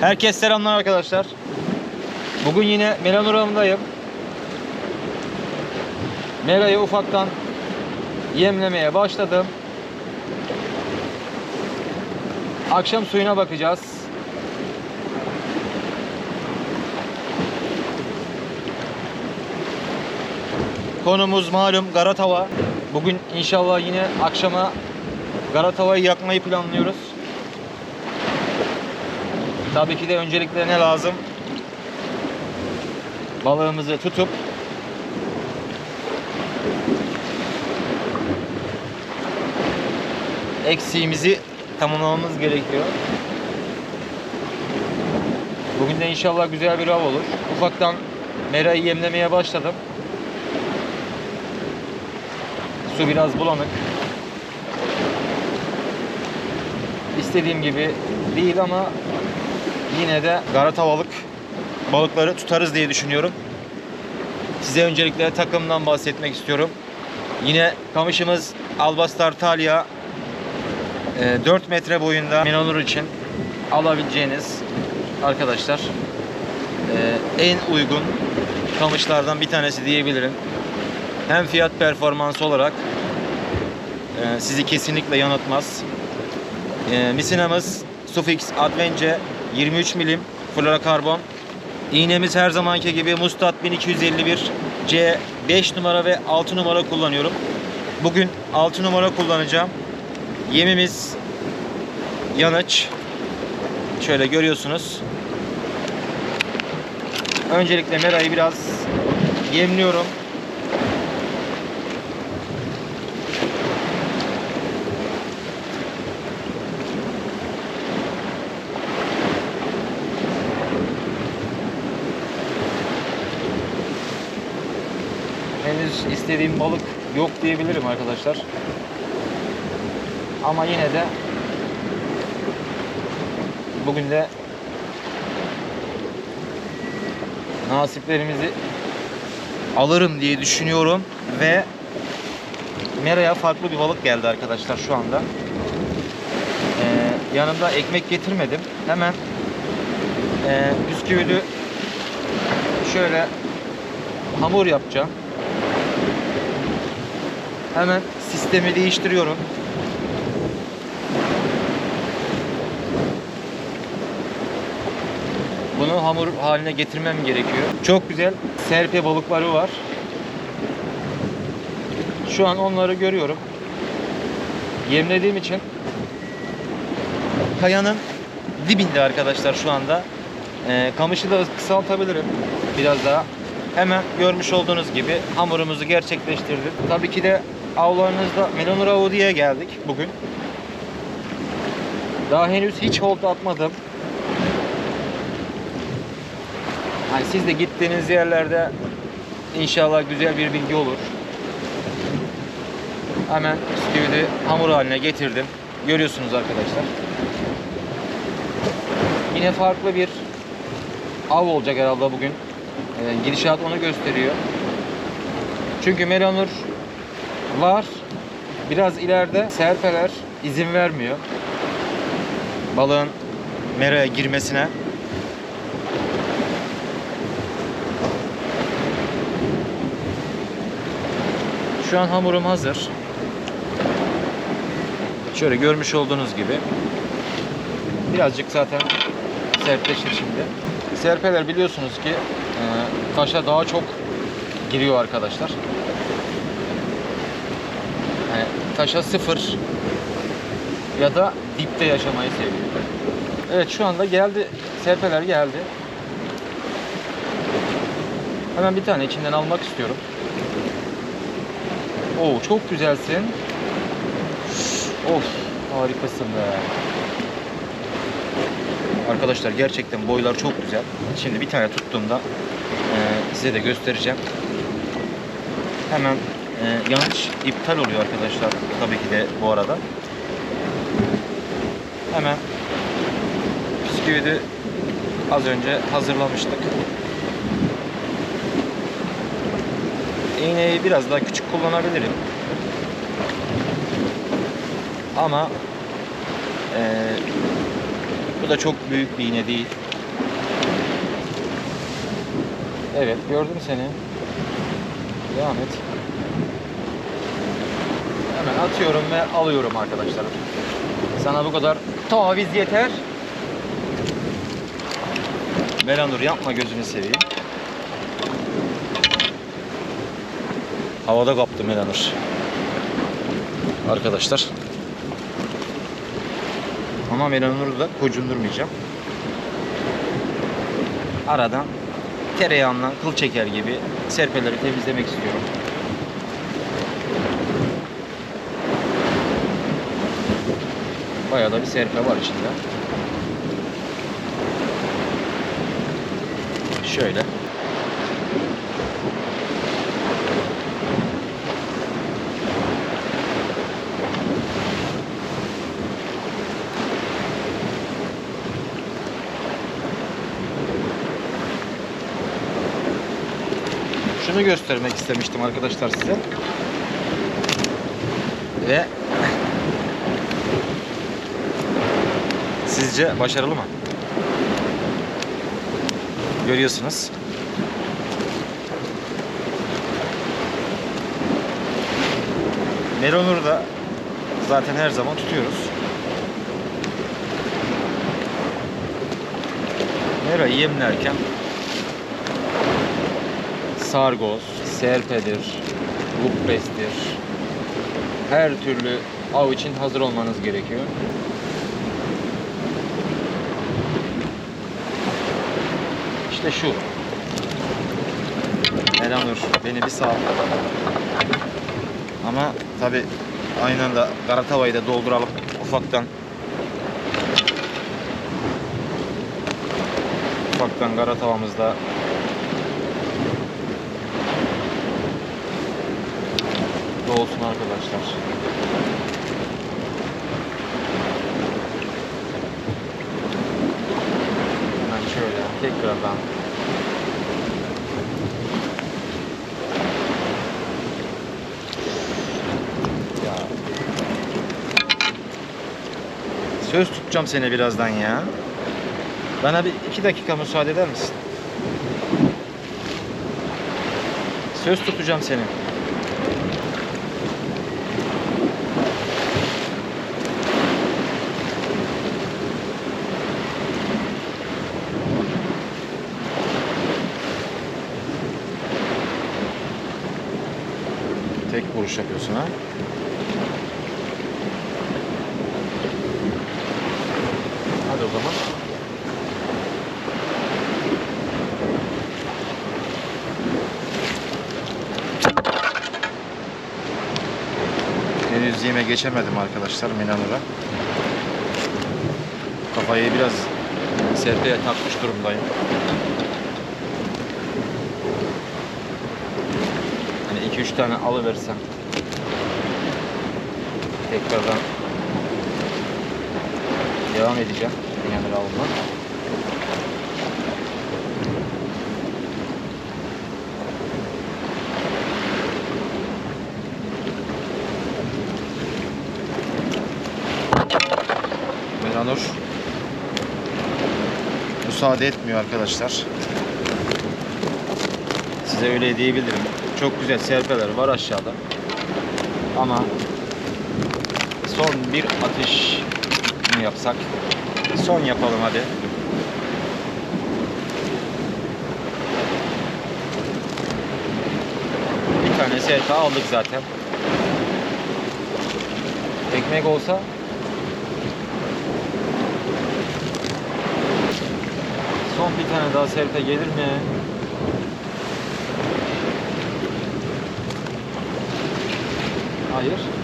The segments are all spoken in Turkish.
Herkes selamlar arkadaşlar. Bugün yine Melanuram'dayım. Mera'yı ufaktan yemlemeye başladım. Akşam suyuna bakacağız. Konumuz malum Garatava. Bugün inşallah yine akşama Garatava'yı yakmayı planlıyoruz. Tabii ki de öncelikle ne lazım? Balığımızı tutup eksiğimizi tamamlamamız gerekiyor. Bugün de inşallah güzel bir av olur. Ufaktan merayı yemlemeye başladım. Su biraz bulanık. İstediğim gibi değil ama yine de garatavalık balıkları tutarız diye düşünüyorum. Size öncelikle takımdan bahsetmek istiyorum. Yine kamışımız Albastar Talia e, 4 metre boyunda Minonur için alabileceğiniz arkadaşlar e, en uygun kamışlardan bir tanesi diyebilirim. Hem fiyat performans olarak e, sizi kesinlikle yanıltmaz. E, misinamız Sufix Advence 23 milim fluorokarbon. İğnemiz her zamanki gibi Mustat 1251 C 5 numara ve 6 numara kullanıyorum. Bugün 6 numara kullanacağım. Yemimiz yanıç. Şöyle görüyorsunuz. Öncelikle merayı biraz yemliyorum. henüz istediğim balık yok diyebilirim arkadaşlar. Ama yine de bugün de nasiplerimizi alırım diye düşünüyorum ve Mera'ya farklı bir balık geldi arkadaşlar şu anda. Ee, yanımda ekmek getirmedim. Hemen e, bisküvili şöyle hamur yapacağım. Hemen sistemi değiştiriyorum. Bunu hamur haline getirmem gerekiyor. Çok güzel serpe balıkları var. Şu an onları görüyorum. Yemlediğim için kayanın dibinde arkadaşlar şu anda. Ee, kamışı da kısaltabilirim biraz daha. Hemen görmüş olduğunuz gibi hamurumuzu gerçekleştirdik. Tabii ki de avlarınızda Melonur Avı diye geldik bugün. Daha henüz hiç hold atmadım. Hani siz de gittiğiniz yerlerde inşallah güzel bir bilgi olur. Hemen bisküvili hamur haline getirdim. Görüyorsunuz arkadaşlar. Yine farklı bir av olacak herhalde bugün. Ee, gidişat onu gösteriyor. Çünkü Melanur var. Biraz ileride serpeler izin vermiyor. Balığın meraya girmesine. Şu an hamurum hazır. Şöyle görmüş olduğunuz gibi. Birazcık zaten sertleşir şimdi. Serpeler biliyorsunuz ki e, taşa daha çok giriyor arkadaşlar. Yani taşa sıfır ya da dipte yaşamayı seviyor. Evet şu anda geldi. Serpeler geldi. Hemen bir tane içinden almak istiyorum. Oo çok güzelsin. Of harikasın be. Arkadaşlar gerçekten boylar çok güzel. Şimdi bir tane tuttuğumda e, size de göstereceğim. Hemen e, yanlış iptal oluyor arkadaşlar tabii ki de bu arada. Hemen bisküvidi az önce hazırlamıştık. İğneyi biraz daha küçük kullanabilirim. Ama e, bu da çok büyük bir iğne değil. Evet gördüm seni. Devam et. Hemen atıyorum ve alıyorum arkadaşlar. Sana bu kadar taviz yeter. Melanur yapma gözünü seveyim. Havada kaptı Melanur. Arkadaşlar. Ama Melanur'u da kocundurmayacağım. Aradan tereyağından kıl çeker gibi serpeleri temizlemek istiyorum. Bayağı da bir serpe var içinde. Şöyle. Şunu göstermek istemiştim arkadaşlar size. Ve Sizce başarılı mı? Görüyorsunuz. Melonur'u da zaten her zaman tutuyoruz. Mera yemlerken sargoz, serpedir, luppestir. Her türlü av için hazır olmanız gerekiyor. İşte şu. Elanur beni bir sağ. Ama tabi aynı anda Garatava'yı da dolduralım ufaktan. Ufaktan Garatava'mızda dolsun arkadaşlar. Hemen şöyle tekrardan Ya. Söz tutacağım seni birazdan ya. Bana bir iki dakika müsaade eder misin? Söz tutacağım seni. Vuruş yapıyorsun ha. Hadi o zaman. Henüz yeme geçemedim arkadaşlar Minanur'a. Kafayı biraz serpeye takmış durumdayım. Hani 2-3 tane alıversem tekrardan devam edeceğim Minanur avına. Melanur müsaade etmiyor arkadaşlar. Size öyle diyebilirim. Çok güzel serpeler var aşağıda. Ama son bir atış mı yapsak? Son yapalım hadi. Bir tane serpe aldık zaten. Ekmek olsa Son bir tane daha serpe gelir mi? Hayır.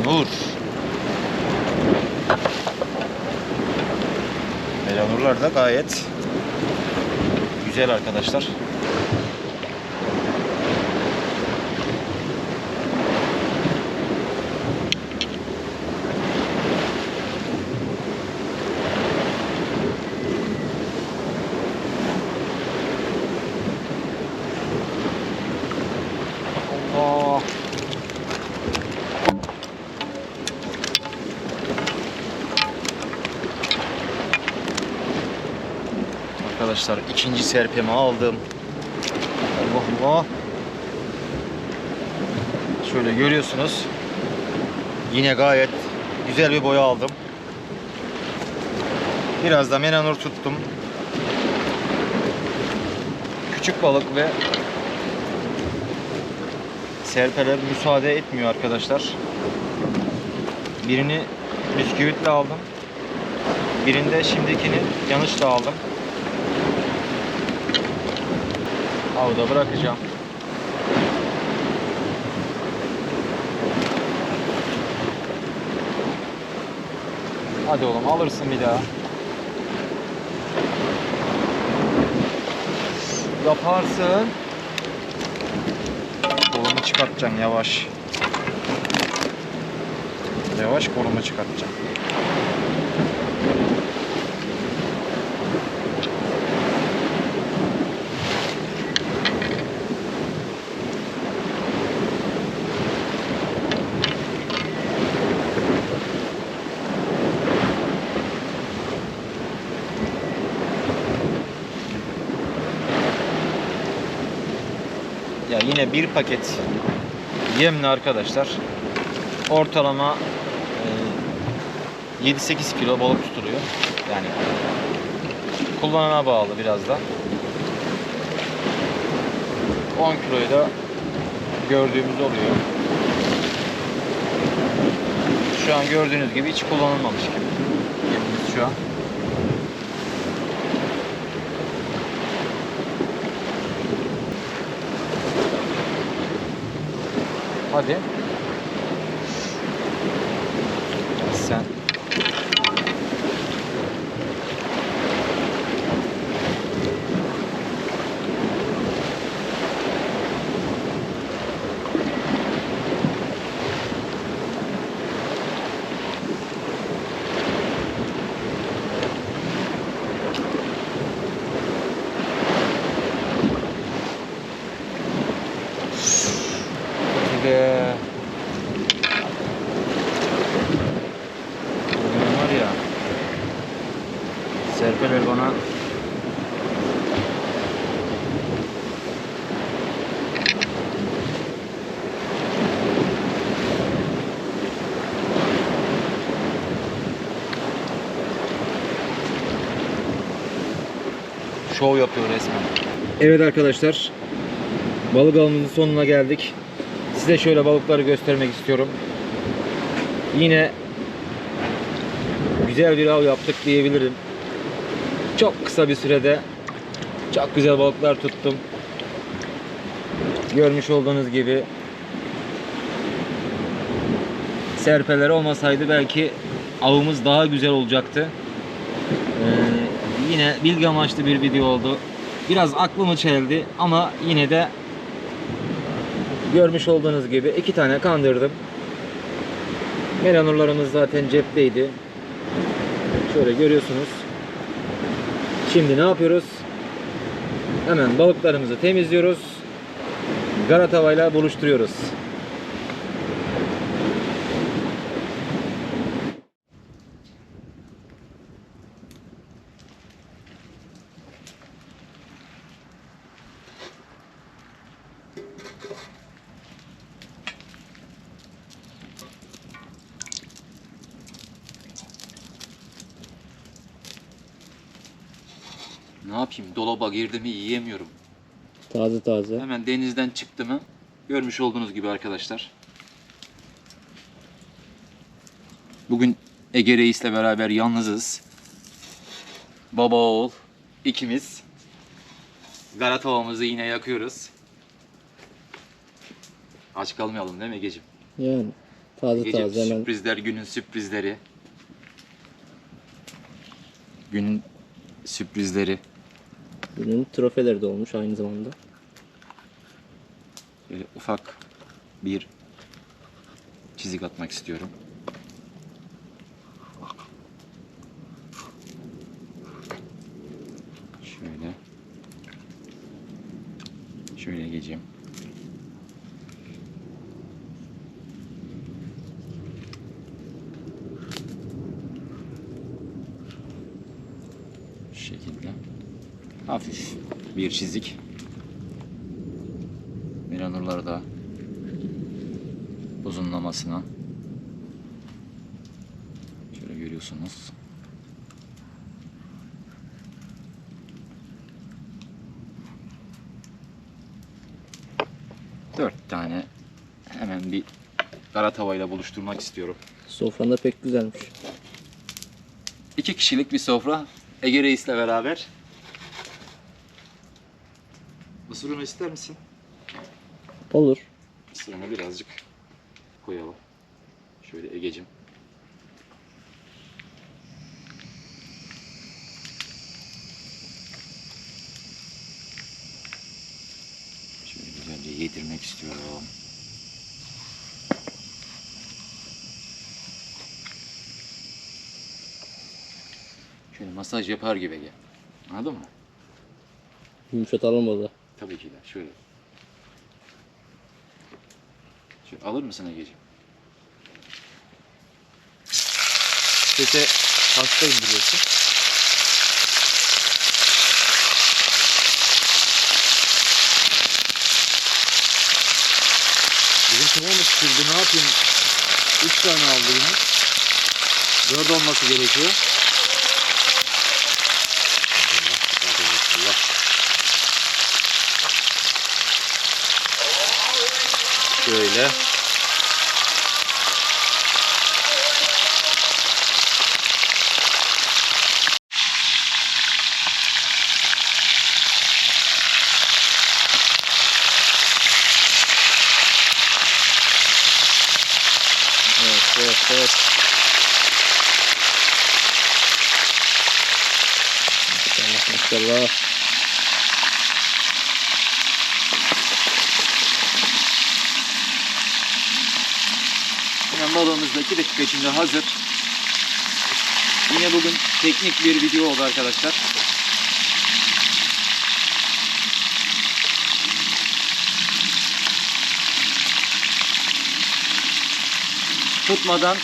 Melanur. Melanurlar da gayet güzel arkadaşlar. Allah. arkadaşlar. İkinci serpemi aldım. Allah Allah. Şöyle görüyorsunuz. Yine gayet güzel bir boya aldım. Biraz da menanur tuttum. Küçük balık ve serpeler müsaade etmiyor arkadaşlar. Birini bisküvitle aldım. Birinde şimdikini yanlışla aldım. Avda bırakacağım. Hadi oğlum alırsın bir daha. Yaparsın. Kolumu çıkartacaksın yavaş. Yavaş kolumu çıkartacağım. Yine bir paket yemle arkadaşlar ortalama e, 7-8 kilo balık tutuluyor. Yani kullanana bağlı biraz da. 10 kiloyu da gördüğümüz oluyor. Şu an gördüğünüz gibi hiç kullanılmamış gibi. Şu an. Hadi. Sen. Hadi be. Bugün var ya. Serpeler bana şov yapıyor resmen. Evet arkadaşlar. Balık avımızın sonuna geldik. Size şöyle balıkları göstermek istiyorum. Yine güzel bir av yaptık diyebilirim. Çok kısa bir sürede çok güzel balıklar tuttum. Görmüş olduğunuz gibi serpeler olmasaydı belki avımız daha güzel olacaktı. Yine bilgi amaçlı bir video oldu. Biraz aklımı çeldi ama yine de görmüş olduğunuz gibi iki tane kandırdım. Melanurlarımız zaten cepteydi. Şöyle görüyorsunuz. Şimdi ne yapıyoruz? Hemen balıklarımızı temizliyoruz. Garatavayla buluşturuyoruz. Ne yapayım? Dolaba girdi mi yiyemiyorum. Taze taze. Hemen denizden çıktı mı? Görmüş olduğunuz gibi arkadaşlar. Bugün Ege Reis'le beraber yalnızız. Baba oğul ikimiz. Garatavamızı yine yakıyoruz. Aç kalmayalım değil mi Ege'ciğim? Yani taze Gece taze hemen sürprizler, günün sürprizleri. Günün sürprizleri. Günün trofeleri de olmuş aynı zamanda. Böyle ufak bir çizik atmak istiyorum. Şöyle. Şöyle geçeyim. Şu şekilde. Hafif bir çizik. Miranurları da uzunlamasına şöyle görüyorsunuz. Dört tane hemen bir kara tavayla buluşturmak istiyorum. Sofran da pek güzelmiş. İki kişilik bir sofra Ege Reis'le beraber. Unu ister misin? Olur. Unu birazcık koyalım. Şöyle Ege'cim. Şöyle güzelce yedirmek istiyorum. Şöyle masaj yapar gibi Ege. Anladın mı? Yumuşatalım o da. Tabii. Şöyle. Şöyle alır mısın Ege'ciğim? Sese hastayım biliyorsun. Bizim kıvam ısıtıldı. Ne yapayım? Üç tane aldı yine. Dört olması gerekiyor. Allah, Allah, Allah. Şöyle. Evet, evet, evet. Maşallah, maşallah. Hemen balığımız da 2 dakika içinde hazır. Yine bugün teknik bir video oldu arkadaşlar. Tutmadan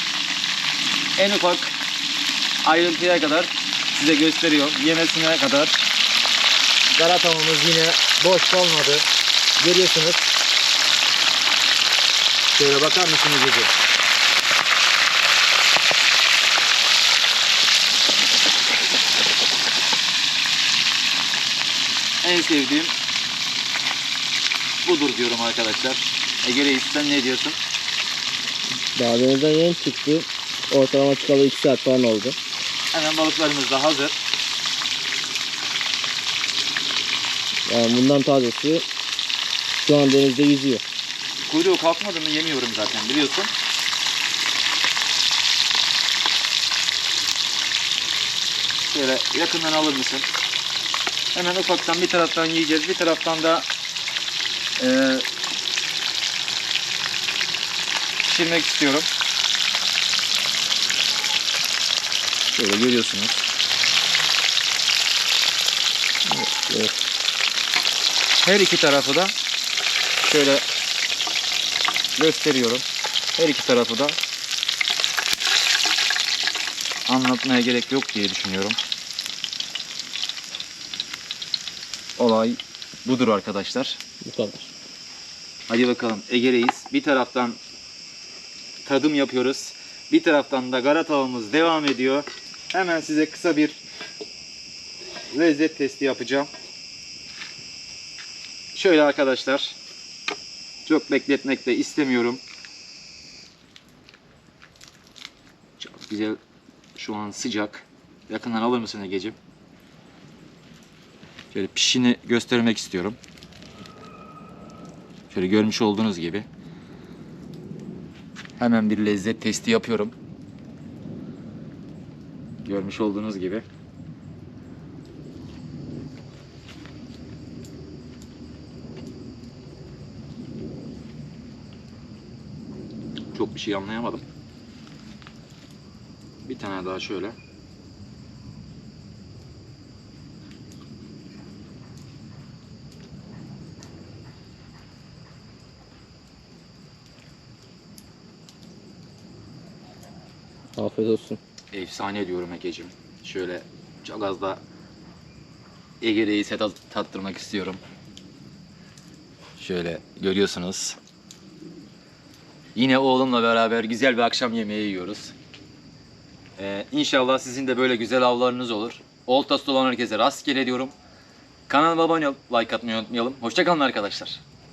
en ufak ayrıntıya kadar size gösteriyorum. Yemesine kadar. Garatamamız yine boş kalmadı. Görüyorsunuz. Şöyle bakar mısınız Ece? En sevdiğim budur diyorum arkadaşlar. Ege Reis sen ne diyorsun? Daha denizden yeni çıktı. Ortalama çıkalı 2 saat falan oldu. Hemen balıklarımız da hazır. Yani bundan tazesi şu an denizde yüzüyor. Kuyruğu kalkmadı mı yemiyorum zaten biliyorsun. Şöyle yakından alır mısın? Hemen ufaktan bir taraftan yiyeceğiz. Bir taraftan da eee pişirmek istiyorum. Şöyle görüyorsunuz. Evet. Her iki tarafı da şöyle gösteriyorum. Her iki tarafı da anlatmaya gerek yok diye düşünüyorum. Olay budur arkadaşlar. Bu kadar. Hadi bakalım Ege Reis. Bir taraftan tadım yapıyoruz. Bir taraftan da gara tavamız devam ediyor. Hemen size kısa bir lezzet testi yapacağım. Şöyle arkadaşlar. Çok bekletmek de istemiyorum. Çok güzel. Şu an sıcak. Yakından alır mısın Ege'ciğim? Şöyle pişini göstermek istiyorum. Şöyle görmüş olduğunuz gibi. Hemen bir lezzet testi yapıyorum. Görmüş olduğunuz gibi. Çok bir şey anlayamadım. Bir tane daha şöyle. Afiyet olsun. Efsane diyorum Ege'cim. Şöyle çok az da Ege Reis'e tat- tattırmak istiyorum. Şöyle görüyorsunuz. Yine oğlumla beraber güzel bir akşam yemeği yiyoruz. Ee, inşallah sizin de böyle güzel avlarınız olur. Oltası olan herkese rastgele diyorum. Kanalıma abone ol, like atmayı unutmayalım. Hoşçakalın arkadaşlar.